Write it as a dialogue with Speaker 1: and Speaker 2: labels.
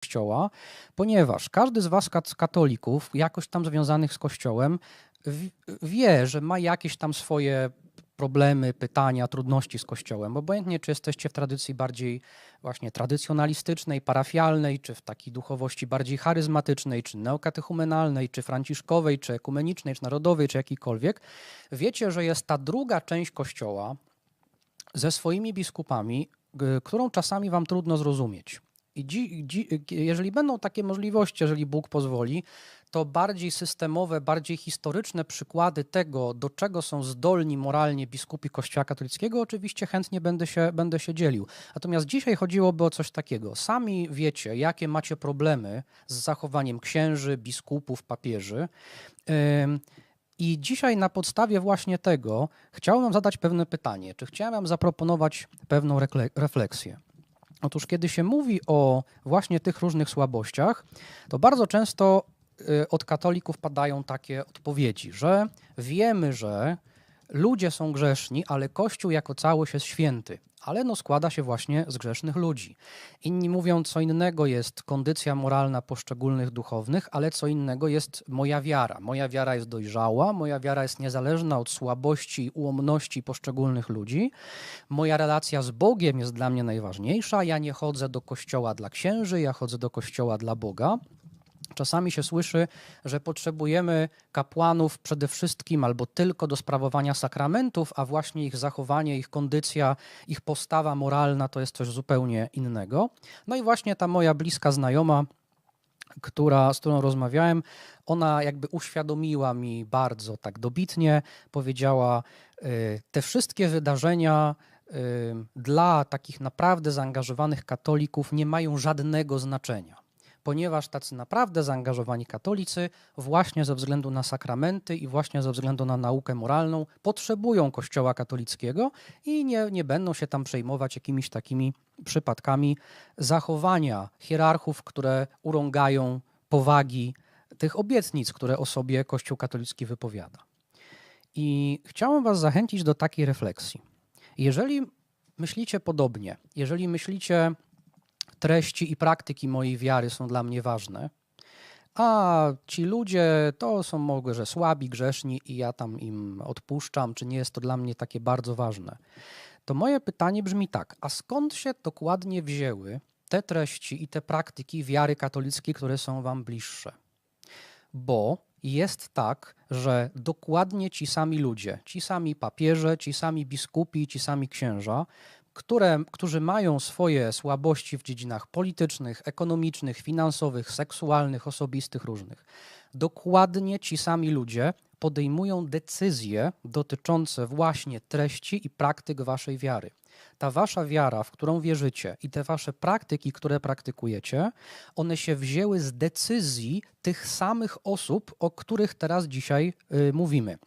Speaker 1: Kościoła, ponieważ każdy z Was, kat- katolików, jakoś tam związanych z Kościołem, wie, że ma jakieś tam swoje problemy, pytania, trudności z Kościołem. Obojętnie, czy jesteście w tradycji bardziej właśnie tradycjonalistycznej, parafialnej, czy w takiej duchowości bardziej charyzmatycznej, czy neokatechumenalnej, czy franciszkowej, czy ekumenicznej, czy narodowej, czy jakiejkolwiek, wiecie, że jest ta druga część Kościoła ze swoimi biskupami, którą czasami wam trudno zrozumieć. I dzi, dzi, jeżeli będą takie możliwości, jeżeli Bóg pozwoli, to bardziej systemowe, bardziej historyczne przykłady tego, do czego są zdolni moralnie biskupi Kościoła katolickiego, oczywiście chętnie będę się, będę się dzielił. Natomiast dzisiaj chodziłoby o coś takiego. Sami wiecie, jakie macie problemy z zachowaniem księży, biskupów, papieży. I dzisiaj na podstawie właśnie tego chciałem wam zadać pewne pytanie. Czy chciałem wam zaproponować pewną refleksję? Otóż, kiedy się mówi o właśnie tych różnych słabościach, to bardzo często y, od katolików padają takie odpowiedzi, że wiemy, że ludzie są grzeszni, ale Kościół jako całość jest święty. Ale no składa się właśnie z grzesznych ludzi. Inni mówią, co innego jest kondycja moralna poszczególnych duchownych, ale co innego jest moja wiara. Moja wiara jest dojrzała, moja wiara jest niezależna od słabości i ułomności poszczególnych ludzi. Moja relacja z Bogiem jest dla mnie najważniejsza. Ja nie chodzę do kościoła dla księży, ja chodzę do kościoła dla Boga. Czasami się słyszy, że potrzebujemy kapłanów przede wszystkim albo tylko do sprawowania sakramentów, a właśnie ich zachowanie, ich kondycja, ich postawa moralna to jest coś zupełnie innego. No i właśnie ta moja bliska znajoma, która, z którą rozmawiałem, ona jakby uświadomiła mi bardzo tak dobitnie, powiedziała, y, te wszystkie wydarzenia y, dla takich naprawdę zaangażowanych katolików nie mają żadnego znaczenia ponieważ tacy naprawdę zaangażowani katolicy właśnie ze względu na sakramenty i właśnie ze względu na naukę moralną potrzebują Kościoła katolickiego i nie, nie będą się tam przejmować jakimiś takimi przypadkami zachowania hierarchów, które urągają powagi tych obietnic, które o sobie Kościół katolicki wypowiada. I chciałem Was zachęcić do takiej refleksji. Jeżeli myślicie podobnie, jeżeli myślicie, treści i praktyki mojej wiary są dla mnie ważne, a ci ludzie to są może słabi, grzeszni i ja tam im odpuszczam, czy nie jest to dla mnie takie bardzo ważne, to moje pytanie brzmi tak: a skąd się dokładnie wzięły te treści i te praktyki wiary katolickiej, które są wam bliższe? Bo jest tak, że dokładnie ci sami ludzie, ci sami papieże, ci sami biskupi, ci sami księża, które, którzy mają swoje słabości w dziedzinach politycznych, ekonomicznych, finansowych, seksualnych, osobistych, różnych. Dokładnie ci sami ludzie podejmują decyzje dotyczące właśnie treści i praktyk waszej wiary. Ta wasza wiara, w którą wierzycie, i te wasze praktyki, które praktykujecie, one się wzięły z decyzji tych samych osób, o których teraz dzisiaj y, mówimy.